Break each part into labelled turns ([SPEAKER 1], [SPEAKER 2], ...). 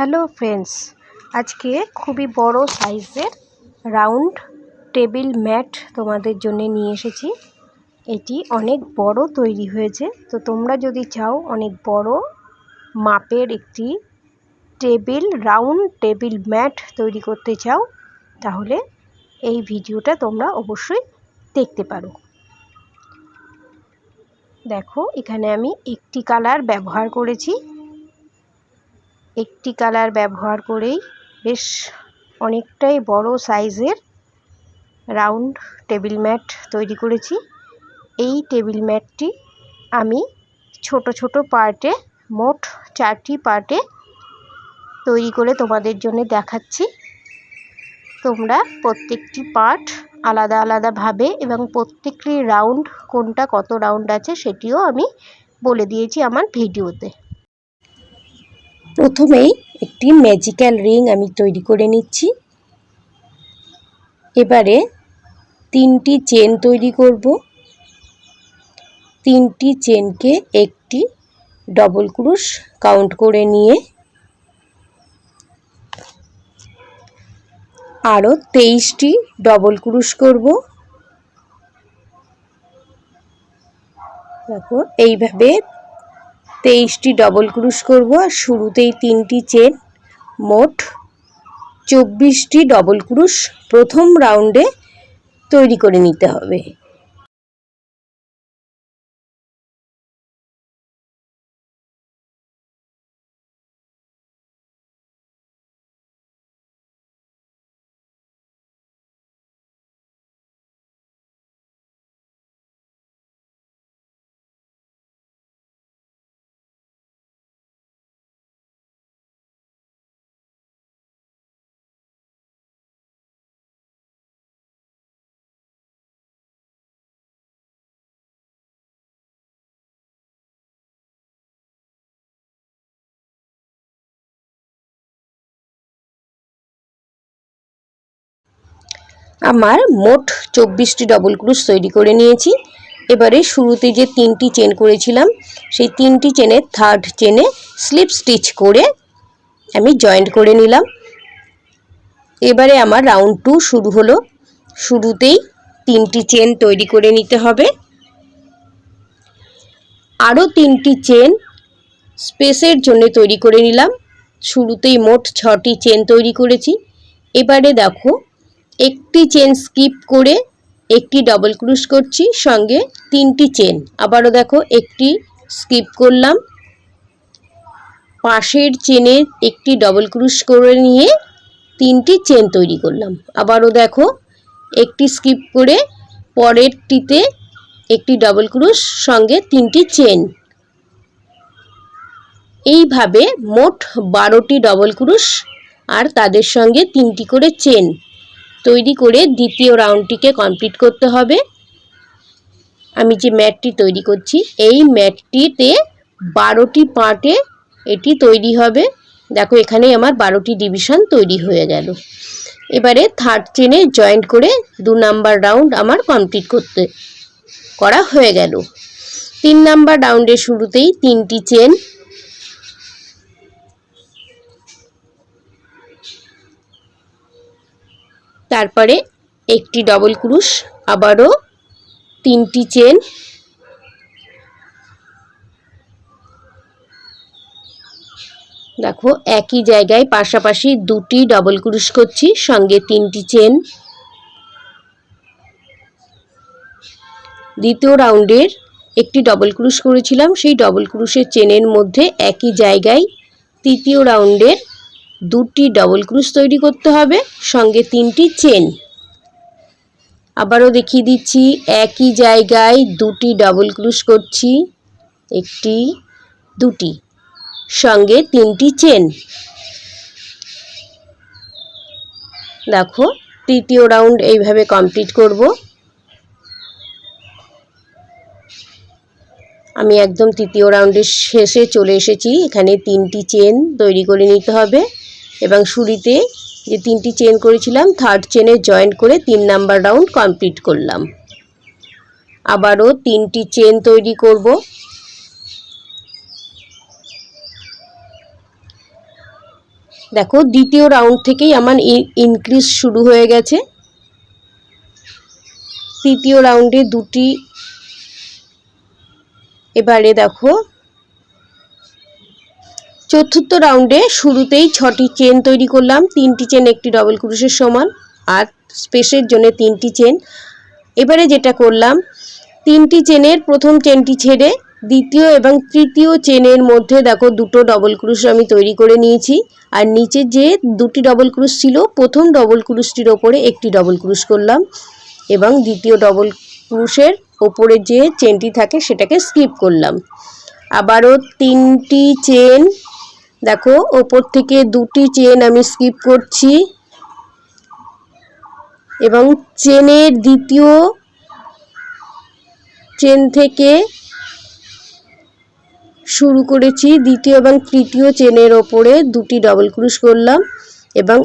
[SPEAKER 1] hello friends আজকে খুবই বড় সাইজের রাউন্ড টেবিল ম্যাট তোমাদের জন্য নিয়ে এসেছি এটি অনেক বড় তৈরি হয়েছে তো তোমরা যদি চাও অনেক বড় মাপের একটি টেবিল রাউন্ড টেবিল ম্যাট তৈরি করতে চাও তাহলে এই ভিডিওটা তোমরা অবশ্যই দেখতে পারো দেখো এখানে আমি একটি কালার ব্যবহার করেছি একটি কালার ব্যবহার করেই বেশ অনেকটাই বড় সাইজের রাউন্ড টেবিল ম্যাট তৈরি করেছি এই টেবিল ম্যাটটি আমি ছোট ছোট পার্টে মোট চারটি পার্টে তৈরি করে তোমাদের জন্য দেখাচ্ছি তোমরা প্রত্যেকটি পার্ট আলাদা আলাদাভাবে এবং প্রত্যেকটি রাউন্ড কোনটা কত রাউন্ড আছে সেটিও আমি বলে দিয়েছি আমার ভিডিওতে প্রথমেই একটি ম্যাজিক্যাল রিং আমি তৈরি করে নিচ্ছি এবারে তিনটি চেন তৈরি করব তিনটি চেনকে একটি ডবল ক্রুশ কাউন্ট করে নিয়ে আরও তেইশটি ডবল ক্রুশ করব তারপর এইভাবে তেইশটি ডবল ক্রুশ করব আর শুরুতেই তিনটি চেন মোট চব্বিশটি ডবল ক্রুশ প্রথম রাউন্ডে তৈরি করে নিতে হবে আমার মোট চব্বিশটি ডবল ক্রুশ তৈরি করে নিয়েছি এবারে শুরুতে যে তিনটি চেন করেছিলাম সেই তিনটি চেনের থার্ড চেনে স্লিপ স্টিচ করে আমি জয়েন্ট করে নিলাম এবারে আমার রাউন্ড টু শুরু হলো শুরুতেই তিনটি চেন তৈরি করে নিতে হবে আরও তিনটি চেন স্পেসের জন্য তৈরি করে নিলাম শুরুতেই মোট ছটি চেন তৈরি করেছি এবারে দেখো একটি চেন স্কিপ করে একটি ডবল ক্রুশ করছি সঙ্গে তিনটি চেন আবারও দেখো একটি স্কিপ করলাম পাশের চেনে একটি ডবল ক্রুশ করে নিয়ে তিনটি চেন তৈরি করলাম আবারও দেখো একটি স্কিপ করে পরেরটিতে একটি ডবল ক্রুশ সঙ্গে তিনটি চেন এইভাবে মোট বারোটি ডবল ক্রুশ আর তাদের সঙ্গে তিনটি করে চেন তৈরি করে দ্বিতীয় রাউন্ডটিকে কমপ্লিট করতে হবে আমি যে ম্যাটটি তৈরি করছি এই ম্যাটটিতে বারোটি পার্টে এটি তৈরি হবে দেখো এখানে আমার বারোটি ডিভিশন তৈরি হয়ে গেল এবারে থার্ড চেনে জয়েন্ট করে দু নাম্বার রাউন্ড আমার কমপ্লিট করতে করা হয়ে গেল তিন নাম্বার রাউন্ডের শুরুতেই তিনটি চেন তারপরে একটি ডবল ক্রুশ আবারও তিনটি চেন দেখো একই জায়গায় পাশাপাশি দুটি ডবল ক্রুশ করছি সঙ্গে তিনটি চেন দ্বিতীয় রাউন্ডের একটি ডবল ক্রুশ করেছিলাম সেই ডবল ক্রুশের চেনের মধ্যে একই জায়গায় তৃতীয় রাউন্ডের দুটি ডবল ক্রুশ তৈরি করতে হবে সঙ্গে তিনটি চেন আবারও দেখিয়ে দিচ্ছি একই জায়গায় দুটি ডবল ক্রুশ করছি একটি দুটি সঙ্গে তিনটি চেন দেখো তৃতীয় রাউন্ড এইভাবে কমপ্লিট করব আমি একদম তৃতীয় রাউন্ডের শেষে চলে এসেছি এখানে তিনটি চেন তৈরি করে নিতে হবে এবং শুরিতে যে তিনটি চেন করেছিলাম থার্ড চেনে জয়েন্ট করে তিন নাম্বার রাউন্ড কমপ্লিট করলাম আবারও তিনটি চেন তৈরি করব দেখো দ্বিতীয় রাউন্ড থেকেই আমার ইনক্রিজ শুরু হয়ে গেছে তৃতীয় রাউন্ডে দুটি এবারে দেখো চতুর্থ রাউন্ডে শুরুতেই ছটি চেন তৈরি করলাম তিনটি চেন একটি ডবল ক্রুশের সমান আর স্পেসের জন্য তিনটি চেন এবারে যেটা করলাম তিনটি চেনের প্রথম চেনটি ছেড়ে দ্বিতীয় এবং তৃতীয় চেনের মধ্যে দেখো দুটো ডবল ক্রুশ আমি তৈরি করে নিয়েছি আর নিচে যে দুটি ডবল ক্রুশ ছিল প্রথম ডবল ক্রুশটির ওপরে একটি ডবল ক্রুশ করলাম এবং দ্বিতীয় ডবল ক্রুশের ওপরে যে চেনটি থাকে সেটাকে স্কিপ করলাম আবারও তিনটি চেন দেখো ওপর থেকে দুটি চেন আমি স্কিপ করছি এবং চেনের দ্বিতীয় চেন থেকে শুরু করেছি দ্বিতীয় এবং তৃতীয় চেনের ওপরে দুটি ডবল ক্রুশ করলাম এবং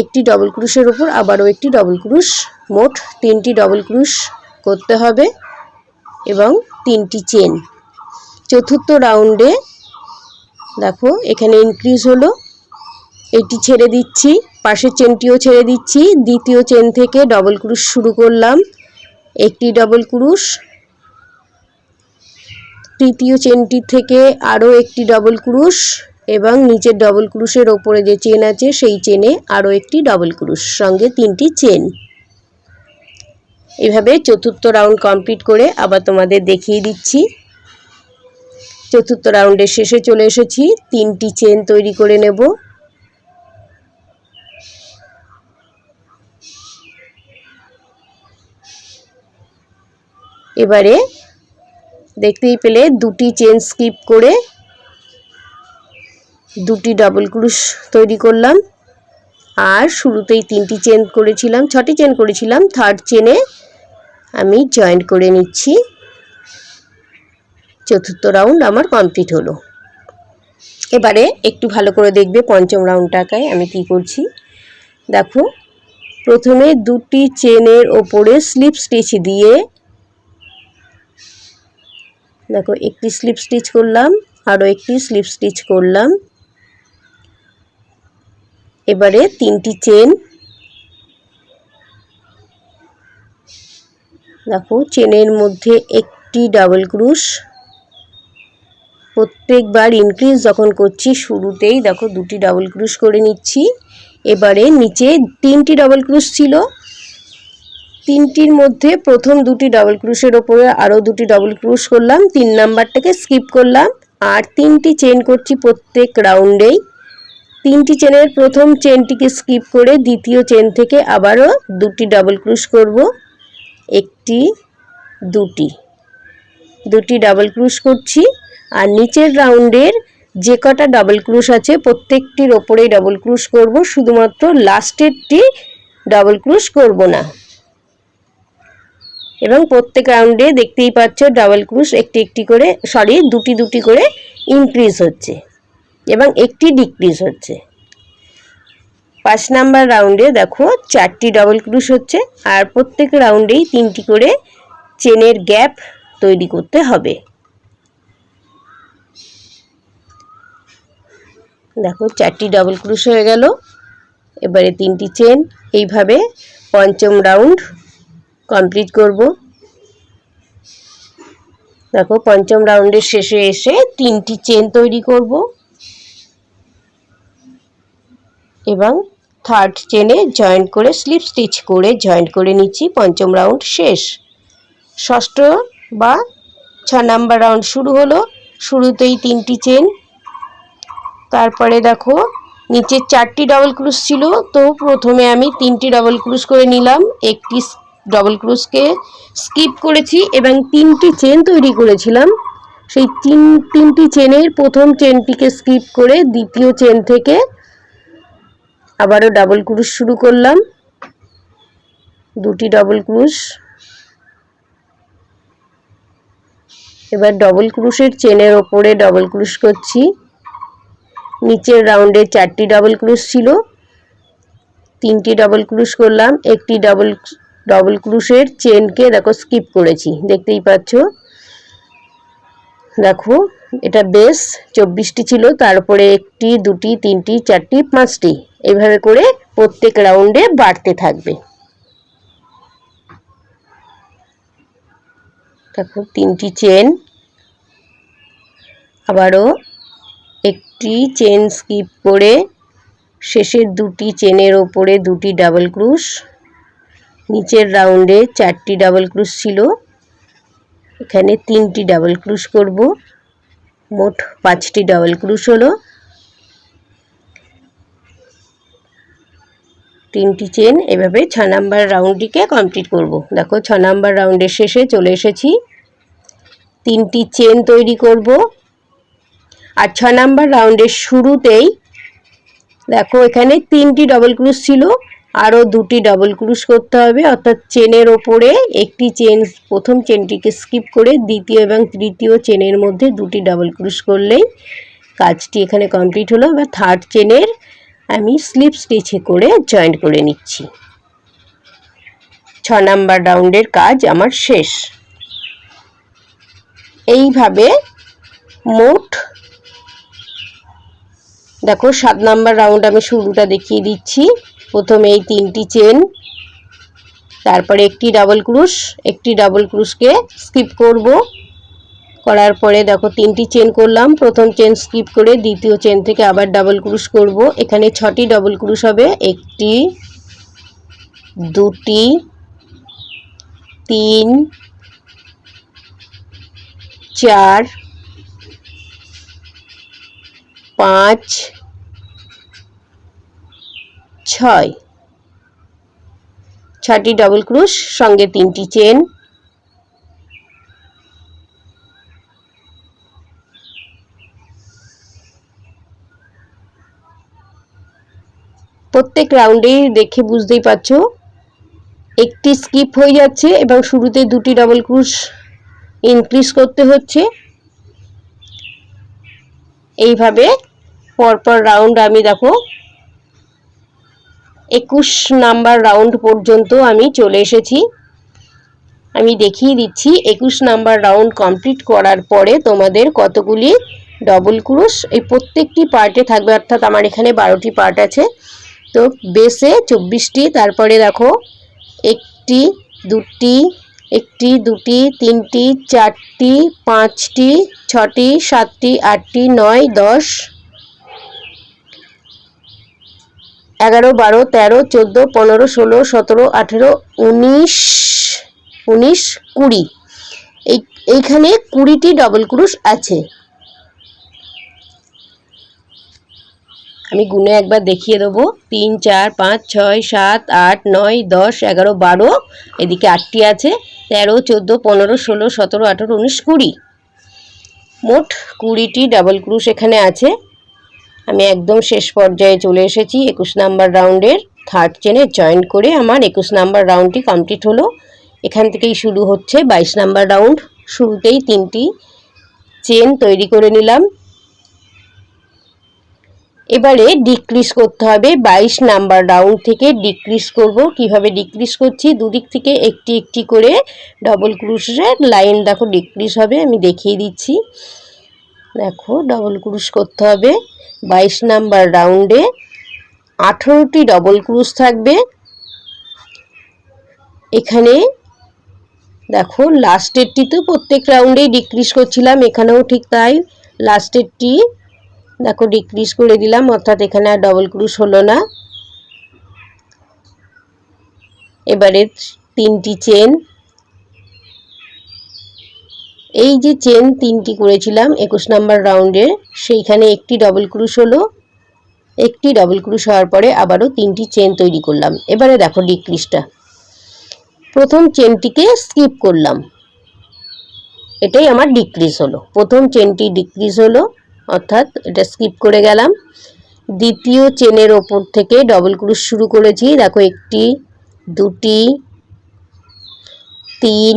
[SPEAKER 1] একটি ডবল ক্রুশের ওপর আবারও একটি ডবল ক্রুশ মোট তিনটি ডবল ক্রুশ করতে হবে এবং তিনটি চেন চতুর্থ রাউন্ডে দেখো এখানে ইনক্রিজ হলো এটি ছেড়ে দিচ্ছি পাশের চেনটিও ছেড়ে দিচ্ছি দ্বিতীয় চেন থেকে ডবল ক্রুশ শুরু করলাম একটি ডবল ক্রুশ তৃতীয় চেনটি থেকে আরও একটি ডবল ক্রুশ এবং নিচের ডবল ক্রুশের ওপরে যে চেন আছে সেই চেনে আরও একটি ডবল ক্রুশ সঙ্গে তিনটি চেন এভাবে চতুর্থ রাউন্ড কমপ্লিট করে আবার তোমাদের দেখিয়ে দিচ্ছি চতুর্থ রাউন্ডের শেষে চলে এসেছি তিনটি চেন তৈরি করে নেব এবারে দেখতেই পেলে দুটি চেন স্কিপ করে দুটি ডাবল ক্রুশ তৈরি করলাম আর শুরুতেই তিনটি চেন করেছিলাম ছটি চেন করেছিলাম থার্ড চেনে আমি জয়েন্ট করে নিচ্ছি চতুর্থ রাউন্ড আমার কমপ্লিট হলো এবারে একটু ভালো করে দেখবে পঞ্চম রাউন্ডটাকে আমি কি করছি দেখো প্রথমে দুটি চেনের ওপরে স্লিপ স্টিচ দিয়ে দেখো একটি স্লিপ স্টিচ করলাম আরও একটি স্লিপ স্টিচ করলাম এবারে তিনটি চেন দেখো চেনের মধ্যে একটি ডাবল ক্রুশ প্রত্যেকবার ইনক্রিজ যখন করছি শুরুতেই দেখো দুটি ডাবল ক্রুশ করে নিচ্ছি এবারে নিচে তিনটি ডাবল ক্রুশ ছিল তিনটির মধ্যে প্রথম দুটি ডাবল ক্রুশের ওপরে আরও দুটি ডাবল ক্রুশ করলাম তিন নাম্বারটাকে স্কিপ করলাম আর তিনটি চেন করছি প্রত্যেক রাউন্ডেই তিনটি চেনের প্রথম চেনটিকে স্কিপ করে দ্বিতীয় চেন থেকে আবারও দুটি ডাবল ক্রুশ করব একটি দুটি দুটি ডাবল ক্রুশ করছি আর নিচের রাউন্ডের যে কটা ডাবল ক্রুশ আছে প্রত্যেকটির ওপরেই ডাবল ক্রুশ করব শুধুমাত্র লাস্টেরটি ডাবল ক্রুশ করব না এবং প্রত্যেক রাউন্ডে দেখতেই পাচ্ছ ডাবল ক্রুশ একটি একটি করে সরি দুটি দুটি করে ইনক্রিজ হচ্ছে এবং একটি ডিক্রিজ হচ্ছে পাঁচ নাম্বার রাউন্ডে দেখো চারটি ডবল ক্রুশ হচ্ছে আর প্রত্যেক রাউন্ডেই তিনটি করে চেনের গ্যাপ তৈরি করতে হবে দেখো চারটি ডাবল ক্রুশ হয়ে গেল এবারে তিনটি চেন এইভাবে পঞ্চম রাউন্ড কমপ্লিট করব দেখো পঞ্চম রাউন্ডের শেষে এসে তিনটি চেন তৈরি করব এবং থার্ড চেনে জয়েন্ট করে স্লিপ স্টিচ করে জয়েন্ট করে নিচ্ছি পঞ্চম রাউন্ড শেষ ষষ্ঠ বা ছ নাম্বার রাউন্ড শুরু হলো শুরুতেই তিনটি চেন তারপরে দেখো নিচে চারটি ডবল ক্রুজ ছিল তো প্রথমে আমি তিনটি ডবল ক্রুজ করে নিলাম একটি ডবল ক্রুজকে স্কিপ করেছি এবং তিনটি চেন তৈরি করেছিলাম সেই তিন তিনটি চেনের প্রথম চেনটিকে স্কিপ করে দ্বিতীয় চেন থেকে আবারও ডাবল ক্রুজ শুরু করলাম দুটি ডবল ক্রুজ এবার ডবল ক্রুশের চেনের ওপরে ডবল ক্রুশ করছি নিচের রাউন্ডে চারটি ডবল ক্রুশ ছিল তিনটি ডবল ক্রুশ করলাম একটি ডবল ডবল ক্রুশের চেনকে দেখো স্কিপ করেছি দেখতেই পাচ্ছ দেখো এটা বেশ চব্বিশটি ছিল তারপরে একটি দুটি তিনটি চারটি পাঁচটি এইভাবে করে প্রত্যেক রাউন্ডে বাড়তে থাকবে দেখো তিনটি চেন আবারও একটি চেন স্কিপ করে শেষের দুটি চেনের ওপরে দুটি ডাবল ক্রুশ নিচের রাউন্ডে চারটি ডাবল ক্রুশ ছিল এখানে তিনটি ডাবল ক্রুশ করব মোট পাঁচটি ডাবল ক্রুশ হলো তিনটি চেন এভাবে ছ নাম্বার রাউন্ডটিকে কমপ্লিট করব দেখো ছ নাম্বার রাউন্ডের শেষে চলে এসেছি তিনটি চেন তৈরি করব আর ছ নাম্বার রাউন্ডের শুরুতেই দেখো এখানে তিনটি ডবল ক্রুজ ছিল আরও দুটি ডবল ক্রুজ করতে হবে অর্থাৎ চেনের ওপরে একটি চেন প্রথম চেনটিকে স্কিপ করে দ্বিতীয় এবং তৃতীয় চেনের মধ্যে দুটি ডবল ক্রুজ করলেই কাজটি এখানে কমপ্লিট হলো এবার থার্ড চেনের আমি স্লিপ স্টিচে করে জয়েন্ট করে নিচ্ছি ছ নাম্বার রাউন্ডের কাজ আমার শেষ এইভাবে মোট দেখো সাত নাম্বার রাউন্ড আমি শুরুটা দেখিয়ে দিচ্ছি প্রথমে এই তিনটি চেন তারপরে একটি ডাবল ক্রুশ একটি ডাবল ক্রুশকে স্কিপ করব করার পরে দেখো তিনটি চেন করলাম প্রথম চেন স্কিপ করে দ্বিতীয় চেন থেকে আবার ডাবল ক্রুশ করব এখানে ছটি ডাবল ক্রুশ হবে একটি দুটি তিন চার পাঁচ ছয় ছটি ডবল ক্রুশ সঙ্গে তিনটি চেন প্রত্যেক রাউন্ডে দেখে বুঝতেই পারছো একটি স্কিপ হয়ে যাচ্ছে এবং শুরুতে দুটি ডবল ক্রুশ ইনক্রিজ করতে হচ্ছে এইভাবে পরপর রাউন্ড আমি দেখো একুশ নাম্বার রাউন্ড পর্যন্ত আমি চলে এসেছি আমি দেখিয়ে দিচ্ছি একুশ নাম্বার রাউন্ড কমপ্লিট করার পরে তোমাদের কতগুলি ডবল ক্রুশ এই প্রত্যেকটি পার্টে থাকবে অর্থাৎ আমার এখানে বারোটি পার্ট আছে তো বেসে চব্বিশটি তারপরে দেখো একটি দুটি একটি দুটি তিনটি চারটি পাঁচটি ছটি সাতটি আটটি নয় দশ এগারো বারো তেরো চোদ্দো পনেরো ষোলো সতেরো আঠেরো উনিশ উনিশ কুড়ি এই এইখানে কুড়িটি ডবল ক্রুশ আছে আমি গুনে একবার দেখিয়ে দেবো তিন চার পাঁচ ছয় সাত আট নয় দশ এগারো বারো এদিকে আটটি আছে তেরো চোদ্দো পনেরো ষোলো সতেরো আঠেরো উনিশ কুড়ি মোট কুড়িটি ডাবল ক্রুশ এখানে আছে আমি একদম শেষ পর্যায়ে চলে এসেছি একুশ নাম্বার রাউন্ডের থার্ড চেনে জয়েন করে আমার একুশ নাম্বার রাউন্ডটি কমপ্লিট হলো এখান থেকেই শুরু হচ্ছে বাইশ নাম্বার রাউন্ড শুরুতেই তিনটি চেন তৈরি করে নিলাম এবারে ডিক্রিজ করতে হবে বাইশ নাম্বার রাউন্ড থেকে ডিক্রিজ করব কিভাবে ডিক্রিজ করছি দুদিক থেকে একটি একটি করে ডবল ক্রুশের লাইন দেখো ডিক্রিজ হবে আমি দেখিয়ে দিচ্ছি দেখো ডবল ক্রুশ করতে হবে বাইশ নাম্বার রাউন্ডে আঠেরোটি ডবল ক্রুজ থাকবে এখানে দেখো লাস্টেরটি তো প্রত্যেক রাউন্ডেই ডিক্রিজ করছিলাম এখানেও ঠিক তাই লাস্টেরটি দেখো ডিক্রিজ করে দিলাম অর্থাৎ এখানে আর ডবল ক্রুজ হলো না এবারে তিনটি চেন এই যে চেন তিনটি করেছিলাম একুশ নাম্বার রাউন্ডের সেইখানে একটি ডবল ক্রুশ হলো একটি ডবল ক্রুশ হওয়ার পরে আবারও তিনটি চেন তৈরি করলাম এবারে দেখো ডিক্রিসটা প্রথম চেনটিকে স্কিপ করলাম এটাই আমার ডিক্রিস হলো প্রথম চেনটি ডিক্রিস হলো অর্থাৎ এটা স্কিপ করে গেলাম দ্বিতীয় চেনের ওপর থেকে ডবল ক্রুশ শুরু করেছি দেখো একটি দুটি তিন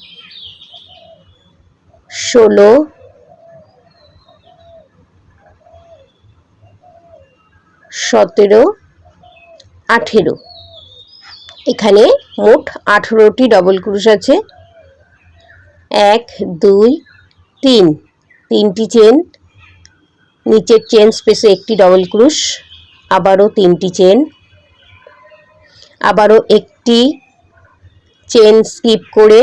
[SPEAKER 1] ষোলো সতেরো আঠেরো এখানে মোট আঠেরোটি ডবল ক্রুশ আছে এক দুই তিন তিনটি চেন নিচের চেন স্পেসে একটি ডবল ক্রুশ আবারও তিনটি চেন আবারও একটি চেন স্কিপ করে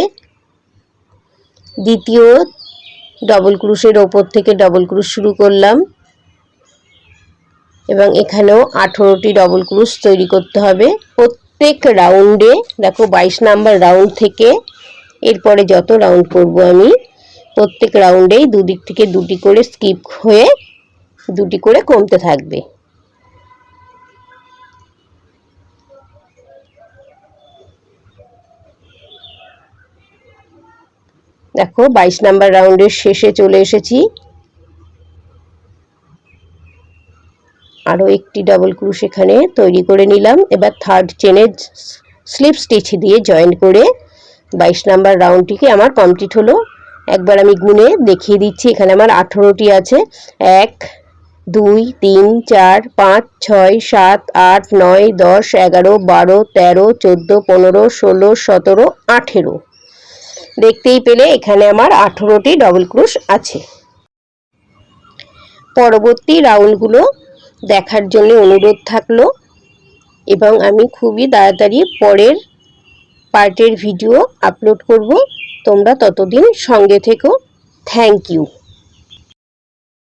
[SPEAKER 1] দ্বিতীয় ডবল ক্রুশের ওপর থেকে ডবল ক্রুশ শুরু করলাম এবং এখানেও আঠেরোটি ডবল ক্রুশ তৈরি করতে হবে প্রত্যেক রাউন্ডে দেখো বাইশ নাম্বার রাউন্ড থেকে এরপরে যত রাউন্ড করব আমি প্রত্যেক রাউন্ডেই দুদিক থেকে দুটি করে স্কিপ হয়ে দুটি করে কমতে থাকবে দেখো বাইশ নাম্বার রাউন্ডের শেষে চলে এসেছি আরও একটি ডাবল ক্রুশ এখানে তৈরি করে নিলাম এবার থার্ড চেনে স্লিপ স্টিচ দিয়ে জয়েন করে বাইশ নাম্বার রাউন্ডটিকে আমার কমপ্লিট হলো একবার আমি গুনে দেখিয়ে দিচ্ছি এখানে আমার আঠেরোটি আছে এক দুই তিন চার পাঁচ ছয় সাত আট নয় দশ এগারো বারো তেরো চোদ্দো পনেরো ষোলো সতেরো আঠেরো দেখতেই পেলে এখানে আমার আঠেরোটি ডবল ক্রুশ আছে পরবর্তী রাউন্ডগুলো দেখার জন্য অনুরোধ থাকলো এবং আমি খুবই তাড়াতাড়ি পরের পার্টের ভিডিও আপলোড করব তোমরা ততদিন সঙ্গে থেকো থ্যাংক ইউ